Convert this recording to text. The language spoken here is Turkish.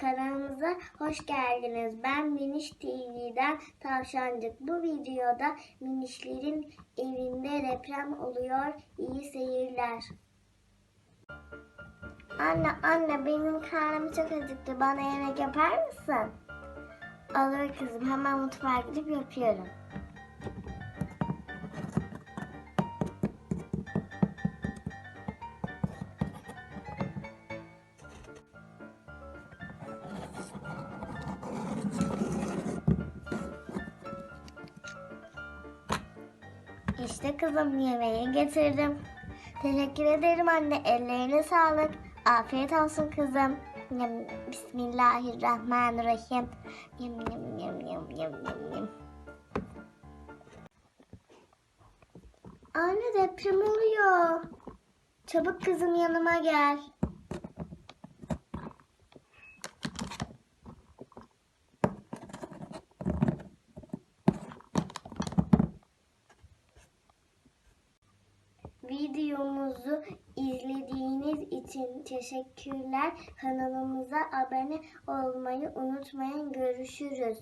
Kanalımıza hoş geldiniz. Ben Miniş TV'den Tavşancık. Bu videoda minişlerin evinde deprem oluyor. İyi seyirler. Anne anne benim karnım çok acıktı. Bana yemek yapar mısın? Olur kızım. Hemen mutfağa gidip yapıyorum. İşte kızım yemeği getirdim. Teşekkür ederim anne. Ellerine sağlık. Afiyet olsun kızım. Yem, Bismillahirrahmanirrahim. Yem, yem, yem, yem, yem, yem, yem. Anne deprem oluyor. Çabuk kızım yanıma gel. Videomuzu izlediğiniz için teşekkürler. Kanalımıza abone olmayı unutmayın. Görüşürüz.